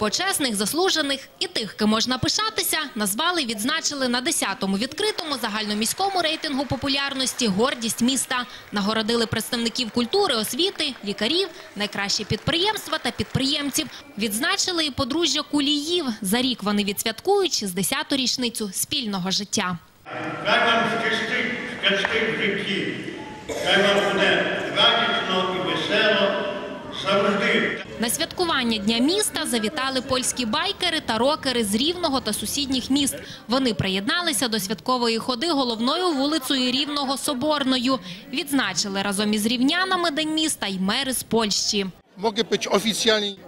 Почесних, заслужених і тих, ким можна пишатися, назвали, відзначили на 10-му відкритому загальноміському рейтингу популярності «Гордість міста». Нагородили представників культури, освіти, лікарів, найкращі підприємства та підприємців. Відзначили і подружжя Куліїв. За рік вони відсвяткують 60-ту річницю спільного життя. Хай вам щастить, щастить хай вам буде радісно і весело завжди. На святкування Дня міста завітали польські байкери та рокери з Рівного та сусідніх міст. Вони приєдналися до святкової ходи головною вулицею Рівного Соборною. Відзначили разом із рівнянами День міста й мери з Польщі.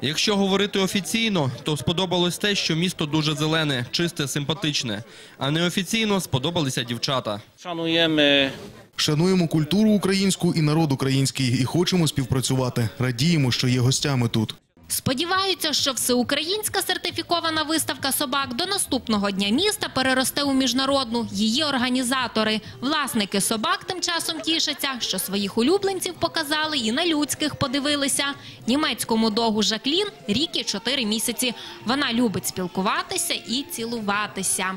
Якщо говорити офіційно, то сподобалось те, що місто дуже зелене, чисте, симпатичне. А неофіційно сподобалися дівчата. Шануємо Шануємо культуру українську і народ український і хочемо співпрацювати. Радіємо, що є гостями тут. Сподіваються, що всеукраїнська сертифікована виставка собак до наступного дня міста переросте у міжнародну. Її організатори, власники собак, тим часом тішаться, що своїх улюбленців показали і на людських подивилися. Німецькому догу Жаклін рік і чотири місяці. Вона любить спілкуватися і цілуватися.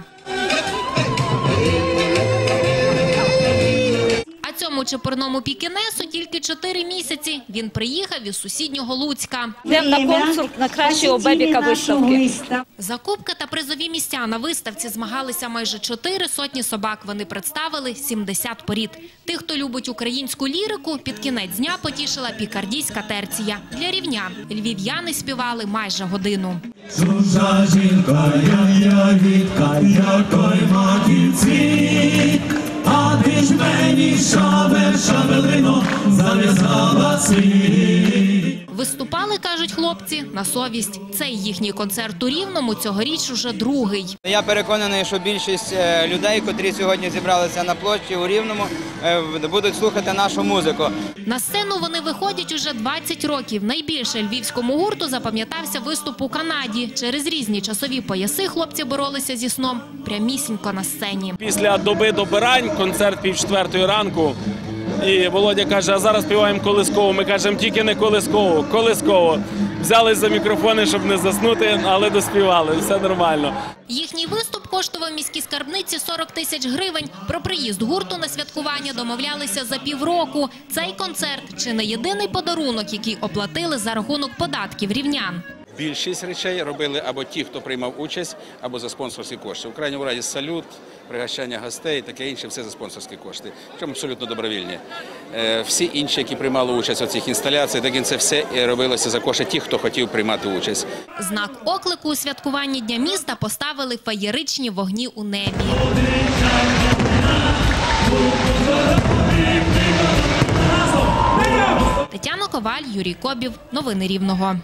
А чепурному пікінесу тільки чотири місяці. Він приїхав із сусіднього Луцька. Йдемо на конкурс на кращого бебіка виставки. Закупки та призові місця на виставці змагалися майже чотири сотні собак. Вони представили 70 порід. Тих, хто любить українську лірику, під кінець дня потішила пікардійська терція. Для рівнян львів'яни співали майже годину. Чужа жінка, я ягідка, якой маківці, шабель, шабелино, зав'язала свій. Виступали, кажуть хлопці, на совість. Цей їхній концерт у Рівному цьогоріч уже другий. Я переконаний, що більшість е, людей, котрі сьогодні зібралися на площі у Рівному, е, будуть слухати нашу музику. На сцену вони виходять уже 20 років. Найбільше львівському гурту запам'ятався виступ у Канаді. Через різні часові пояси хлопці боролися зі сном прямісінько на сцені. після доби добирань, концерт пів четвертої ранку. І Володя каже, а зараз співаємо колискову. Ми кажемо, тільки не колискову, колискову. Взялись за мікрофони, щоб не заснути, але доспівали. Все нормально. Їхній виступ коштував міській скарбниці 40 тисяч гривень. Про приїзд гурту на святкування домовлялися за півроку. Цей концерт чи не єдиний подарунок, який оплатили за рахунок податків рівнян. Більшість речей робили або ті, хто приймав участь, або за спонсорські кошти. У крайньому разі салют, пригощання гостей, таке інше, все за спонсорські кошти. Причому абсолютно добровільні. Е, Всі інші, які приймали участь у цих інсталяціях, так це все робилося за кошти тих, хто хотів приймати участь. Знак оклику у святкуванні Дня міста поставили феєричні вогні у небі. Тетяна Коваль, Юрій Кобів. Новини Рівного.